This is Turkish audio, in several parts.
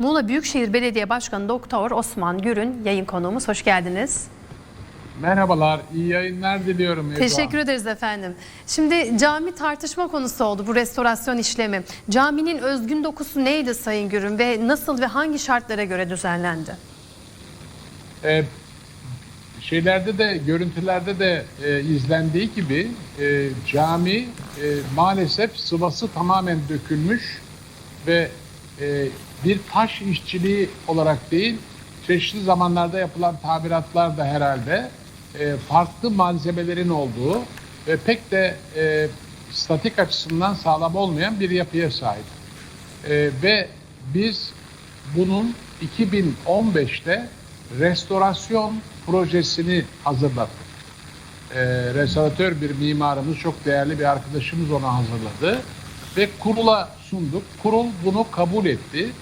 Muğla Büyükşehir Belediye Başkanı Doktor Osman Gürün yayın konuğumuz. Hoş geldiniz. Merhabalar, iyi yayınlar diliyorum. Ebru Teşekkür ederiz efendim. Şimdi cami tartışma konusu oldu bu restorasyon işlemi. Caminin özgün dokusu neydi Sayın Gürün ve nasıl ve hangi şartlara göre düzenlendi? Ee, şeylerde de, görüntülerde de e, izlendiği gibi e, cami e, maalesef sıvası tamamen dökülmüş ve e, bir taş işçiliği olarak değil, çeşitli zamanlarda yapılan tabiratlar da herhalde e, farklı malzemelerin olduğu ve pek de e, statik açısından sağlam olmayan bir yapıya sahip. E, ve biz bunun 2015'te restorasyon projesini hazırladık. E, restoratör bir mimarımız, çok değerli bir arkadaşımız onu hazırladı ve kurula sunduk. Kurul bunu kabul etti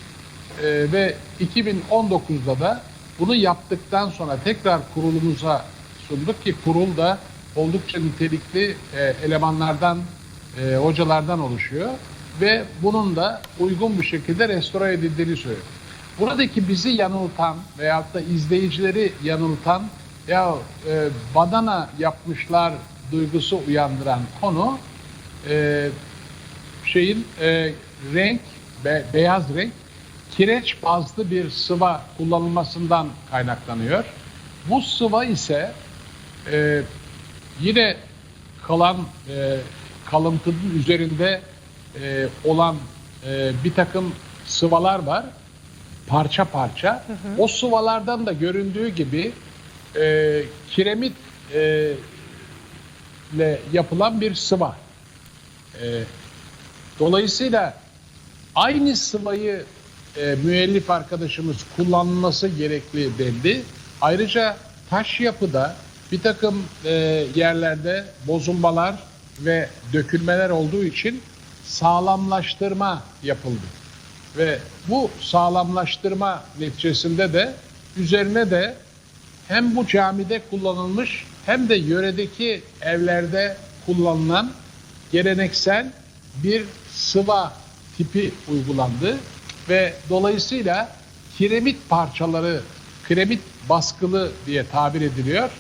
E, ve 2019'da da bunu yaptıktan sonra tekrar kurulumuza sunduk ki kurul da oldukça nitelikli e, elemanlardan, e, hocalardan oluşuyor ve bunun da uygun bir şekilde restore edildiğini söylüyor. Buradaki bizi yanıltan veyahut da izleyicileri yanıltan ya e, badana yapmışlar duygusu uyandıran konu e, şeyin e, renk be- beyaz renk kireç bazlı bir sıva kullanılmasından kaynaklanıyor. Bu sıva ise e, yine kalan e, kalıntının üzerinde e, olan e, bir takım sıvalar var parça parça. O sıvalardan da göründüğü gibi e, kiremit e, ile yapılan bir sıva. E, dolayısıyla aynı sıvayı e, müellif arkadaşımız kullanması gerekli belli. Ayrıca taş yapıda bir takım e, yerlerde bozulmalar ve dökülmeler olduğu için sağlamlaştırma yapıldı. Ve bu sağlamlaştırma neticesinde de üzerine de hem bu camide kullanılmış hem de yöredeki evlerde kullanılan geleneksel bir sıva tipi uygulandı ve dolayısıyla kiremit parçaları, kiremit baskılı diye tabir ediliyor.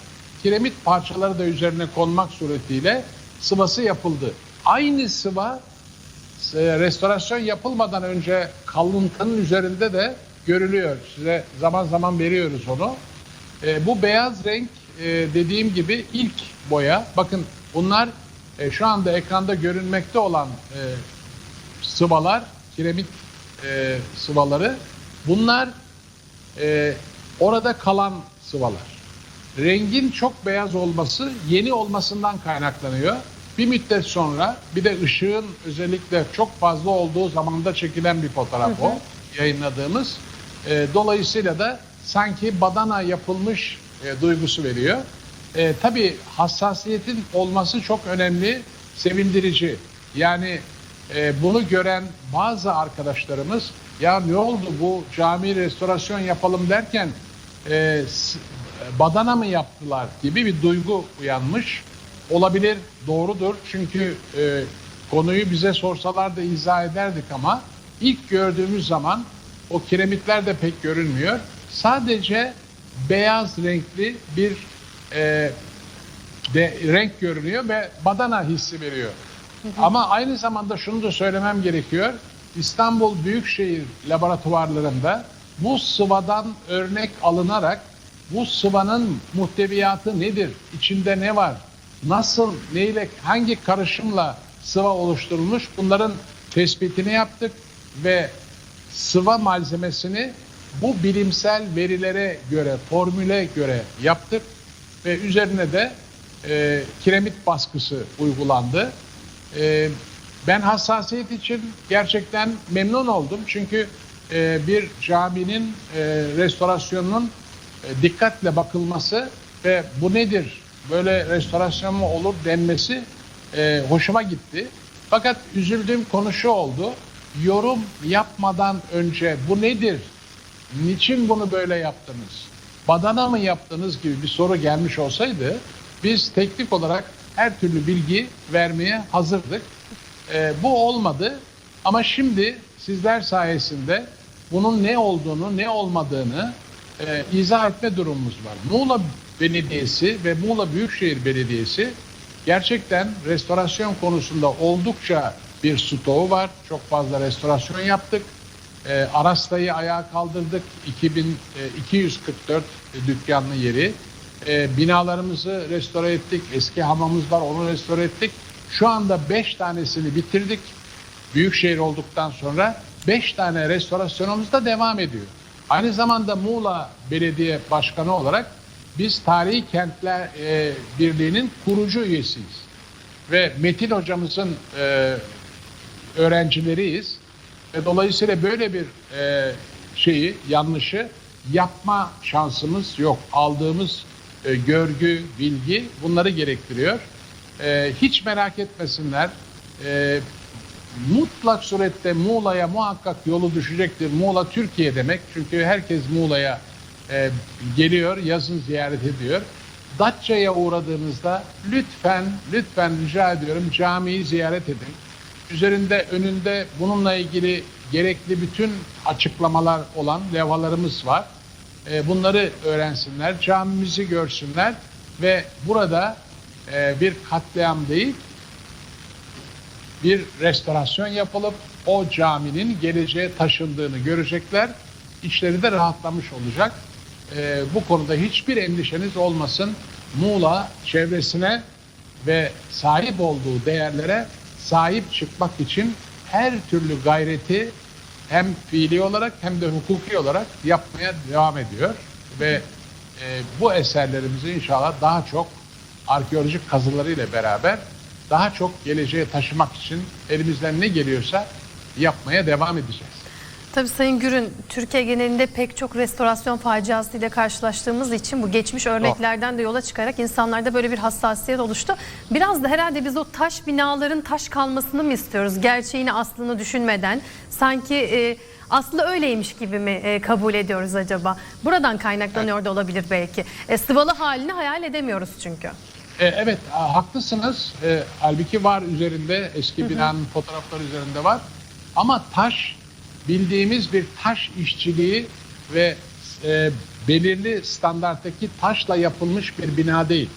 Kiremit parçaları da üzerine konmak suretiyle sıvası yapıldı. Aynı sıva e, restorasyon yapılmadan önce kalıntının üzerinde de görülüyor. Size zaman zaman veriyoruz onu. E, bu beyaz renk e, dediğim gibi ilk boya. Bakın bunlar e, şu anda ekranda görünmekte olan e, sıvalar, kiremit e, sıvaları. Bunlar e, orada kalan sıvalar. Rengin çok beyaz olması yeni olmasından kaynaklanıyor. Bir müddet sonra bir de ışığın özellikle çok fazla olduğu zamanda çekilen bir fotoğraf o yayınladığımız. E, dolayısıyla da sanki badana yapılmış e, duygusu veriyor. E, tabii hassasiyetin olması çok önemli, sevindirici. Yani e, bunu gören bazı arkadaşlarımız ya ne oldu bu cami restorasyon yapalım derken e, badana mı yaptılar gibi bir duygu uyanmış. Olabilir, doğrudur. Çünkü e, konuyu bize sorsalar da izah ederdik ama ilk gördüğümüz zaman o kiremitler de pek görünmüyor. Sadece beyaz renkli bir e, de renk görünüyor ve badana hissi veriyor. Ama aynı zamanda şunu da söylemem gerekiyor. İstanbul Büyükşehir laboratuvarlarında bu sıvadan örnek alınarak bu sıvanın muhteviyatı nedir? İçinde ne var? Nasıl, neyle, hangi karışımla sıva oluşturulmuş? Bunların tespitini yaptık ve sıva malzemesini bu bilimsel verilere göre, formüle göre yaptık ve üzerine de e, kiremit baskısı uygulandı. E, ben hassasiyet için gerçekten memnun oldum çünkü e, bir caminin e, restorasyonunun e, dikkatle bakılması ve bu nedir, böyle restorasyon mu olur denmesi e, hoşuma gitti. Fakat üzüldüğüm konu şu oldu, yorum yapmadan önce bu nedir, niçin bunu böyle yaptınız, badana mı yaptınız gibi bir soru gelmiş olsaydı biz teknik olarak her türlü bilgi vermeye hazırdık. Ee, bu olmadı ama şimdi sizler sayesinde bunun ne olduğunu, ne olmadığını e, izah etme durumumuz var. Muğla Belediyesi ve Muğla Büyükşehir Belediyesi gerçekten restorasyon konusunda oldukça bir stoğu var. Çok fazla restorasyon yaptık. E, Arasta'yı ayağa kaldırdık. 2000, e, 244 dükkanlı yeri. E, binalarımızı restore ettik. Eski hamamımız var onu restore ettik. Şu anda 5 tanesini bitirdik. Büyükşehir olduktan sonra 5 tane restorasyonumuz da devam ediyor. Aynı zamanda Muğla Belediye Başkanı olarak biz Tarihi Kentler e, Birliği'nin kurucu üyesiyiz. Ve Metin hocamızın e, öğrencileriyiz. Ve dolayısıyla böyle bir e, şeyi, yanlışı yapma şansımız yok. Aldığımız e, görgü, bilgi bunları gerektiriyor. E, hiç merak etmesinler. E, mutlak surette Muğla'ya muhakkak yolu düşecektir. Muğla Türkiye demek. Çünkü herkes Muğla'ya e, geliyor, yazın ziyaret ediyor. Datça'ya uğradığınızda lütfen, lütfen rica ediyorum camiyi ziyaret edin. Üzerinde, önünde bununla ilgili gerekli bütün açıklamalar olan levhalarımız var. E, bunları öğrensinler, camimizi görsünler ve burada e, bir katliam değil, bir restorasyon yapılıp o caminin geleceğe taşındığını görecekler. İşleri de rahatlamış olacak. Ee, bu konuda hiçbir endişeniz olmasın. Muğla çevresine ve sahip olduğu değerlere sahip çıkmak için her türlü gayreti hem fiili olarak hem de hukuki olarak yapmaya devam ediyor. Ve e, bu eserlerimizi inşallah daha çok arkeolojik kazılarıyla beraber daha çok geleceğe taşımak için elimizden ne geliyorsa yapmaya devam edeceğiz. Tabii Sayın Gürün, Türkiye genelinde pek çok restorasyon faciasıyla karşılaştığımız için bu geçmiş örneklerden de yola çıkarak insanlarda böyle bir hassasiyet oluştu. Biraz da herhalde biz o taş binaların taş kalmasını mı istiyoruz? Gerçeğini aslını düşünmeden sanki e, aslında öyleymiş gibi mi e, kabul ediyoruz acaba? Buradan kaynaklanıyor da olabilir belki. E, sıvalı halini hayal edemiyoruz çünkü. E, evet haklısınız. E, halbuki var üzerinde eski binanın fotoğrafları üzerinde var. Ama taş bildiğimiz bir taş işçiliği ve e, belirli standarttaki taşla yapılmış bir bina değil.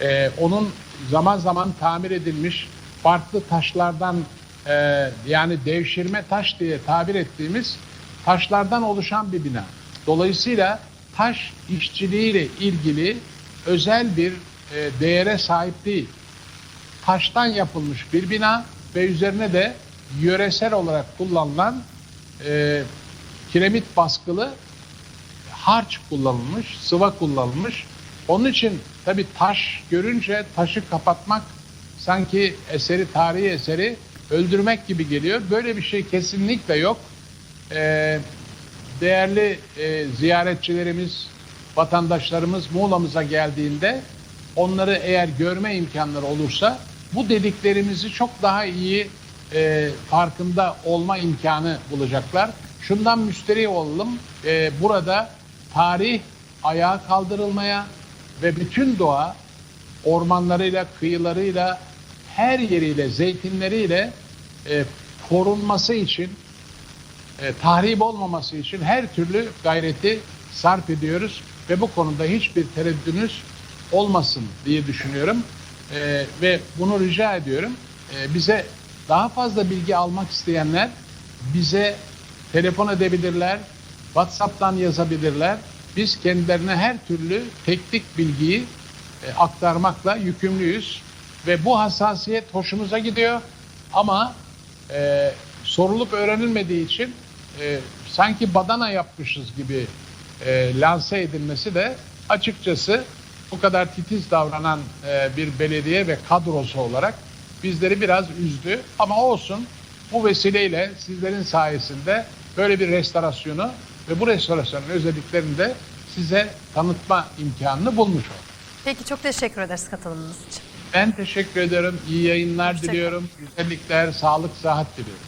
E, onun zaman zaman tamir edilmiş farklı taşlardan e, yani devşirme taş diye tabir ettiğimiz taşlardan oluşan bir bina. Dolayısıyla taş işçiliğiyle ilgili özel bir e, değere sahip değil. Taştan yapılmış bir bina ve üzerine de yöresel olarak kullanılan e, kiremit baskılı harç kullanılmış, sıva kullanılmış. Onun için tabi taş görünce taşı kapatmak sanki eseri, tarihi eseri öldürmek gibi geliyor. Böyle bir şey kesinlikle yok. Ee, değerli e, ziyaretçilerimiz, vatandaşlarımız Muğla'mıza geldiğinde onları eğer görme imkanları olursa bu dediklerimizi çok daha iyi e, farkında olma imkanı bulacaklar. Şundan müsterih olalım. e, burada tarih ayağa kaldırılmaya ve bütün doğa ormanlarıyla, kıyılarıyla, her yeriyle, zeytinleriyle e, korunması için, e, tahrip olmaması için her türlü gayreti sarf ediyoruz ve bu konuda hiçbir tereddünüz olmasın diye düşünüyorum. E, ve bunu rica ediyorum. E, bize daha fazla bilgi almak isteyenler bize telefon edebilirler, WhatsApp'tan yazabilirler. Biz kendilerine her türlü teknik bilgiyi e, aktarmakla yükümlüyüz ve bu hassasiyet hoşumuza gidiyor ama e, sorulup öğrenilmediği için e, sanki badana yapmışız gibi e, lanse edilmesi de açıkçası bu kadar titiz davranan e, bir belediye ve kadrosu olarak bizleri biraz üzdü ama olsun bu vesileyle sizlerin sayesinde böyle bir restorasyonu ve bu restorasyonun özelliklerini de size tanıtma imkanını bulmuş olduk. Peki çok teşekkür ederiz katılımınız için. Ben teşekkür ederim. İyi yayınlar Hoşça kal. diliyorum. Güzellikler, sağlık, sıhhat diliyorum.